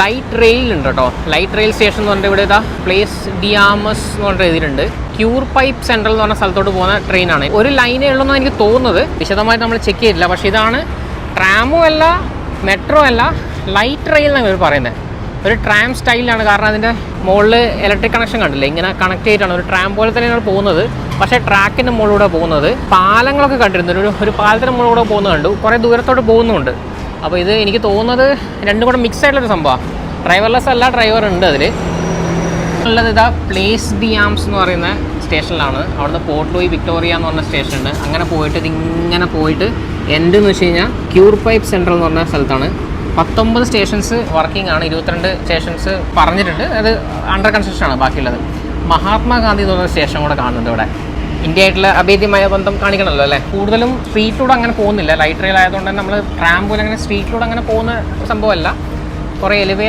Light rail ഉണ്ട് കേട്ടോ. Light rail station എന്ന് പറഞ്ഞിട്ട് ഇവിടെ ഇതാ പ്ലേസ് ഡിയാമസ് എന്ന് പറഞ്ഞിട്ട് എഴുതിയിട്ടുണ്ട്. ക്യൂർ പൈപ്പ് സെൻട്രൽ എന്ന് പറഞ്ഞ സ്ഥലത്തോട്ട് പോകുന്ന ട്രെയിനാണ് ഒരു ലൈനേ ഉള്ളൂ എനിക്ക് തോന്നുന്നത്. വിശദമായിട്ട് നമ്മൾ ചെക്ക് ചെയ്തില്ല പക്ഷേ ഇതാണ് ട്രാമോ അല്ല മെട്രോ അല്ല ലൈറ്റ് റെയിൽ എന്നാണ് ഇവർ പറയുന്നത്. ഒരു ട്രാം സ്റ്റൈലാണ് കാരണം അതിന്റെ മുകളിൽ ഇലക്ട്രിക് കണക്ഷൻ കണ്ടില്ലേ? ഇങ്ങനെ കണക്ട് ചെയ്തിട്ടാണ് ഒരു ട്രാം പോലെ തന്നെയാണ് പോകുന്നത്. പക്ഷേ ട്രാക്കിന്റെ മുകളിലൂടെ പോകുന്നത്. പാലങ്ങളൊക്കെ കണ്ടിരുന്നു. ഒരു ഒരു പാലത്തിന്റെ മുകളിലൂടെ പോകുന്നത് കണ്ടു. കുറേ ദൂരത്തോട്ട് പോകുന്നുണ്ട് അപ്പോൾ ഇത് എനിക്ക് തോന്നുന്നത് രണ്ടും കൂടെ മിക്സ് ആയിട്ടുള്ളൊരു സംഭവമാണ് ഡ്രൈവർലെസ് അല്ല ഡ്രൈവർ ഉണ്ട് അതിൽ ഉള്ളത് ഇതാ പ്ലേസ് ഡി ആംസ് എന്ന് പറയുന്ന സ്റ്റേഷനിലാണ്. അവിടുന്ന് പോർട്ട് ലൂയി വിക്ടോറിയ എന്ന് പറഞ്ഞ സ്റ്റേഷൻ ഉണ്ട് അങ്ങനെ പോയിട്ട് ഇതിങ്ങനെ പോയിട്ട് എൻഡ് എന്ന് വെച്ച് കഴിഞ്ഞാൽ ക്യൂർ പൈപ്പ് സെൻട്രൽ എന്ന് പറഞ്ഞ സ്ഥലത്താണ്. പത്തൊമ്പത് സ്റ്റേഷൻസ് വർക്കിംഗ് ആണ്. ഇരുപത്തിരണ്ട് സ്റ്റേഷൻസ് പറഞ്ഞിട്ടുണ്ട്. അത് അണ്ടർ കൺസ്ട്രക്ഷൻ ആണ് ബാക്കിയുള്ളത്. മഹാത്മാഗാന്ധി എന്ന് പറഞ്ഞ സ്റ്റേഷൻ കൂടെ കാണുന്നുണ്ട് ഇവിടെ. ഇന്ത്യ ആയിട്ടുള്ള അഭേദ്യമായ ബന്ധം കാണിക്കണമല്ലോ അല്ലേ? കൂടുതലും സ്ട്രീറ്റിലൂടെ അങ്ങനെ പോകുന്നില്ല. ലൈറ്റ് റെയിൽ ആയതുകൊണ്ട് നമ്മൾ ട്രാം പോലെ അങ്ങനെ സ്ട്രീറ്റിലൂടെ അങ്ങനെ പോകുന്ന സംഭവമല്ല. കുറേ എലിവേ